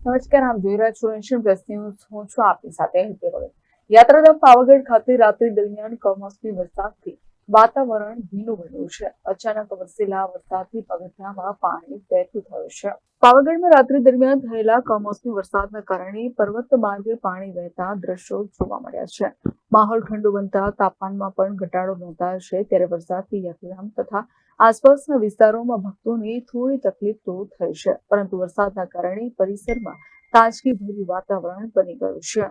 નમસ્કાર આપ જોઈ રહ્યા છો નેશન પ્લસ હું છું આપની સાથે વગર યાત્રાધામ પાવાગઢ ખાતે રાત્રિ દરમિયાન કમોસમી વરસાદથી વાતાવરણ ભીનું બન્યું છે. અચાનક વરસેલા વરસાદથી પગથિયામાં પાણી વહેતું થયું છે. પાવાગઢમાં રાત્રિ દરમિયાન થયેલા કમોસમી વરસાદના કારણે પર્વત માર્ગે પાણી વહેતા દ્રશ્યો જોવા મળ્યા છે. માહોલ ઠંડુ બનતા તાપમાનમાં પણ ઘટાડો નોંધાયો છે. ત્યારે વરસાદથી યાત્રાધામ તથા આસપાસના વિસ્તારોમાં ભક્તોને થોડી તકલીફ તો થઈ છે. પરંતુ વરસાદના કારણે પરિસરમાં તાજગીભર્યું વાતાવરણ બની ગયું છે.